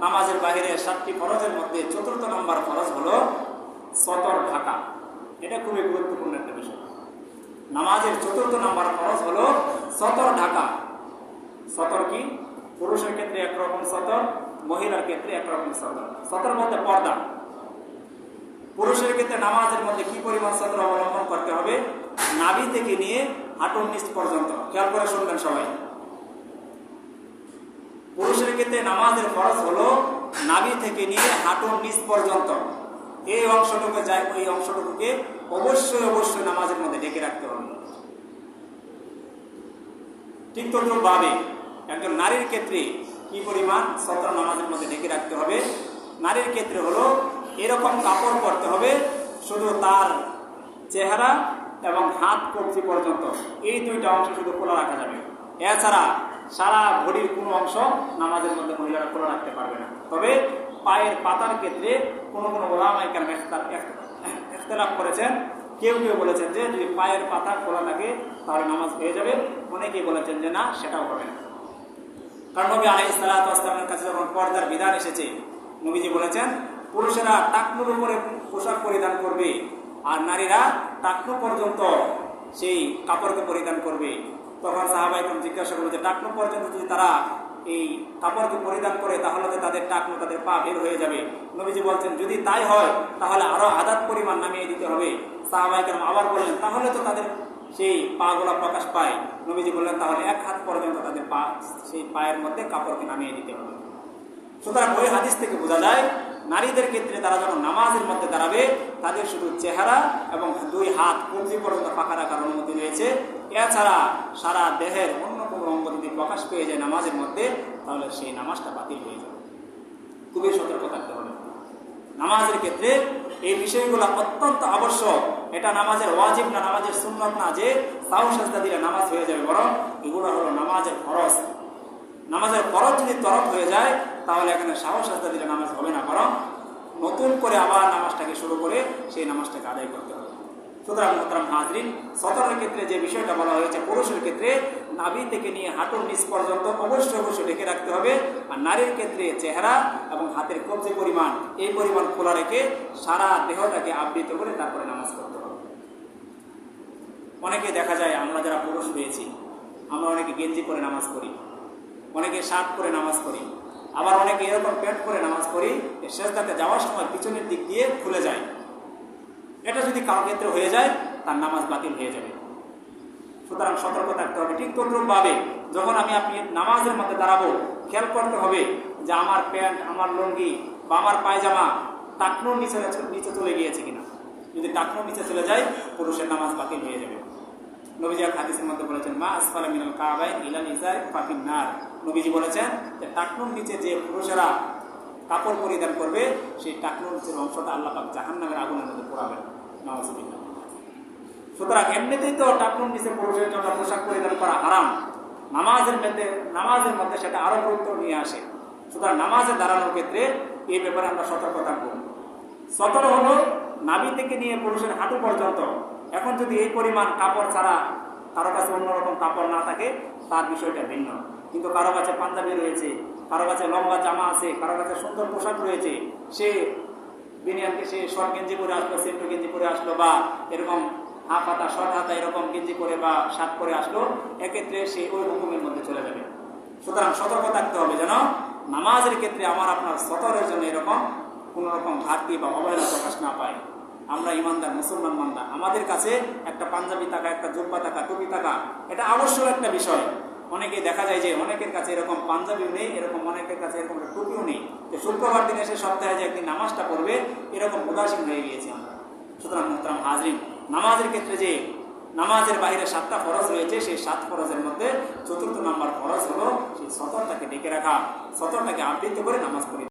নামাজের বাইরে সাতটি ফরজের মধ্যে চতুর্থ নম্বর ফরজ হলো সতর ঢাকা। এটা খুবই গুরুত্বপূর্ণ একটা বিষয়। নামাজের চতুর্থ নম্বর ফরজ হলো সতর ঢাকা। সতর কি? পুরুষের ক্ষেত্রে একরকম সতর, মহিলার ক্ষেত্রে একরকম সতর। সতর মধ্যে পর্দা। পুরুষের ক্ষেত্রে নামাজের মধ্যে কি পরিমাণ সতর অবলম্বন করতে হবে? নাভি থেকে নিয়ে হাঁটুর নিচ পর্যন্ত। খেয়াল করে শুনবেন সবাই। পুরুষের ক্ষেত্রে নামাজের ফরজ হলো নাভি থেকে নিয়ে হাঁটুর নিচ পর্যন্ত। এই অংশটুকু যায়, ওই অংশটুকুকে অবশ্যই অবশ্যই নামাজের মধ্যে ডেকে রাখতে হবে। ঠিক তদ্রুপভাবে একজন নারীর ক্ষেত্রে কি পরিমাণ সতর নামাজের মধ্যে ডেকে রাখতে হবে? নারীর ক্ষেত্রে হলো এরকম কাপড় পরতে হবে, শুধু তার চেহারা এবং হাত কবজি পর্যন্ত। এই দুইটা অংশ শুধু খোলা রাখা যাবে। এছাড়া সারা ঘড়ির কোনো অংশ নামাজের মধ্যে মহিলারা খোলা রাখতে পারবে না। তবে পায়ের পাতার ক্ষেত্রে কোনো কোনো ওলামাইকার এখতলাফ করেছেন। কেউ কেউ বলেছেন যে, যদি পায়ের পাতা খোলা থাকে, তাহলে নামাজ হয়ে যাবে। অনেকেই বলেছেন যে, না, সেটাও হবে না। কারণ নবী আলাই সালাতামের কাছে যখন পর্দার বিধান এসেছে, নবীজি বলেছেন, পুরুষেরা টাকনুর উপরে পোশাক পরিধান করবে, আর নারীরা টাকনু পর্যন্ত সেই কাপড়কে পরিধান করবে। তখন সাহাবাই জিজ্ঞাসা করল যে, টাকনু পর্যন্ত যদি তারা এই কাপড়কে পরিধান করে, তাহলে তাদের টাকনু তাদের পা বের হয়ে যাবে। নবীজি বলছেন, যদি তাই হয়, তাহলে আরও আদাত পরিমাণ নামিয়ে দিতে হবে। সাহাবাইকার আবার বললেন, তাহলে তো তাদের সেই পাগুলা প্রকাশ পায়। নবীজি বললেন, তাহলে এক হাত পর্যন্ত তাদের পা, সেই পায়ের মধ্যে কাপড়কে নামিয়ে দিতে হবে। সুতরাং ওই হাদিস থেকে বোঝা যায় নারীদের ক্ষেত্রে তারা যখন নামাজের মধ্যে দাঁড়াবে, তাদের শুধু চেহারা এবং দুই হাত কবজি পর্যন্ত ফাঁকা রাখার অনুমতি রয়েছে। এছাড়া সারা দেহের অন্য কোনো অঙ্গ যদি প্রকাশ পেয়ে যায় নামাজের মধ্যে, তাহলে সেই নামাজটা বাতিল হয়ে যাবে। খুবই সতর্ক থাকতে হবে। নামাজের ক্ষেত্রে এই বিষয়গুলো অত্যন্ত আবশ্যক। এটা নামাজের ওয়াজিব না, নামাজের সুন্নত না যে সাজদা দিলে নামাজ হয়ে যাবে, বরং এগুলো হলো নামাজের খরচ নামাজের খরচ যদি তরফ হয়ে যায়, তাহলে এখানে সাহস সাজদা দিলে নামাজ হবে না, বরং নতুন করে আবার নামাজটাকে শুরু করে সেই নামাজটাকে আদায় করতে হবে। সুতরাং মোহতারাম হাজরিন সতরের ক্ষেত্রে যে বিষয়টা বলা হয়েছে, পুরুষের ক্ষেত্রে নাভি থেকে নিয়ে হাঁটুর নিচ পর্যন্ত অবশ্যই অবশ্যই ঢেকে রাখতে হবে, আর নারীর ক্ষেত্রে চেহারা এবং হাতের কবজি পরিমাণ, এই পরিমাণ খোলা রেখে সারা দেহটাকে আবৃত করে তারপরে নামাজ করতে হবে। অনেকে দেখা যায়, আমরা যারা পুরুষ পেয়েছি আমরা অনেকে গেঞ্জি পরে নামাজ করি অনেকে শার্ট পরে নামাজ করি আবার অনেকে এরকম প্যান্ট পরে নামাজ পড়ি শেষদাতে যাওয়ার সময় পিছনের দিক দিয়ে খুলে যায়। এটা যদি কারও ক্ষেত্রে হয়ে যায়, তার নামাজ বাতিল হয়ে যাবে। সুতরাং সতর্ক থাকতে হবে। ঠিক তদ্রুপভাবে যখন আমি আপনি নামাজের মধ্যে দাঁড়াবো, খেয়াল করতে হবে যে আমার প্যান্ট, আমার লুঙ্গি বা আমার পায়জামা টাকনোর নিচে নিচে চলে গিয়েছে কিনা। যদি টাকনোর নিচে চলে যায়, পুরুষের নামাজ বাতিল হয়ে যাবে। নবীজি হাদিসের মধ্যে বলেছেন, মা আসফালা মিনাল কাবাইন ইলাল ইজায় ফাকিন নার। নবীজি বলেছেন যে টাকনুর নিচে যে পুরুষেরা কাপড় পরিধান করবে, সেই টাকনুর নিচের অংশটা আল্লাহ পাক জাহান্নামের আগুনের মধ্যে পোড়াবেন। নওয়াজুবিল্লাহ সুতরাং এমনিতেই তো টাকনুর নিচে পুরুষের জন্য পোশাক পরিধান করা হারাম। নামাজের মধ্যে নামাজের মধ্যে সেটা আরও গুরুত্ব নিয়ে আসে। সুতরাং নামাজে দাঁড়ানোর ক্ষেত্রে এই ব্যাপারে আমরা সতর্ক থাকব সতেরো হলো, নাভি থেকে নিয়ে পুরুষের হাঁটু পর্যন্ত। এখন যদি এই পরিমাণ কাপড় ছাড়া কারও কাছে অন্যরকম কাপড় না থাকে, তার বিষয়টা ভিন্ন। কিন্তু কারও কাছে পাঞ্জাবি রয়েছে, কারও কাছে লম্বা জামা আছে, কারও কাছে সুন্দর পোশাক রয়েছে, সে বিনিয়ানকে সে শর্ট গেঞ্জি পরে আসলো, সেন্টু গেঞ্জি পরে আসলো, বা এরকম হাফ হাতা, শর্ট হাতা এরকম গেঞ্জি পরে বা শার্ট পরে আসলো, এক্ষেত্রে সে ওই হুকুমের মধ্যে চলে যাবে। সুতরাং সতর্ক থাকতে হবে যেন নামাজের ক্ষেত্রে আমার আপনার সতরের জন্য এরকম কোনোরকম ঘাটতি বা অবহেলা প্রকাশ না পায়। আমরা ইমানদার, মুসলমান মান্দা আমাদের কাছে একটা পাঞ্জাবি টাকা একটা জুব্বা টাকা টুপি টাকা এটা আবশ্যক একটা বিষয়। অনেকে দেখা যায় যে অনেকের কাছে এরকম পাঞ্জাবিও নেই, এরকম অনেকের কাছে এরকম টুপিও নেই। যে শুক্রবার দিনে সে সপ্তাহে যে একদিন নামাজটা পড়বে, এরকম উদাসীন হয়ে গিয়েছে আমরা। সুতরাং, মোহতারাম হাজরিন, নামাজের ক্ষেত্রে যে নামাজের বাইরে সাতটা ফরজ রয়েছে, সেই সাত ফরজের মধ্যে চতুর্থ নাম্বার ফরজ হলো, সেই সতরটাকে ডেকে রাখা। সতরটাকে আবৃত্তি করে নামাজ পড়ে